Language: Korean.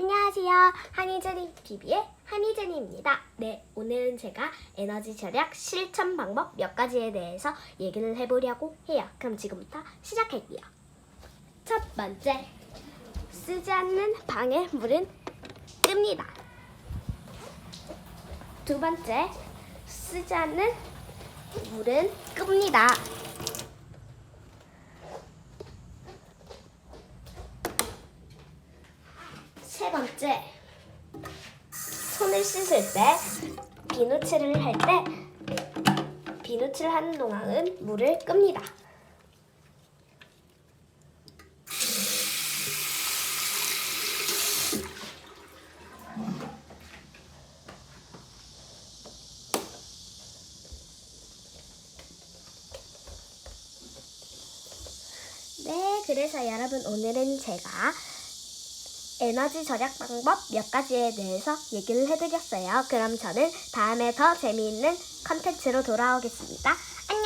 안녕하세요. 한이제니 TV의 한이제니입니다. 네, 오늘은 제가 에너지 절약 실천 방법 몇 가지에 대해서 얘기를 해보려고 해요. 그럼 지금부터 시작할게요. 첫 번째, 쓰지 않는 방에 물은 끕니다. 두 번째, 쓰지 않는 물은 끕니다. 번째, 손을 씻을 때, 비누칠을 할 때, 비누칠 하는 동안은 물을 끕니다. 네, 그래서 여러분 오늘은 제가 에너지 절약 방법 몇 가지에 대해서 얘기를 해드렸어요. 그럼 저는 다음에 더 재미있는 컨텐츠로 돌아오겠습니다. 안녕!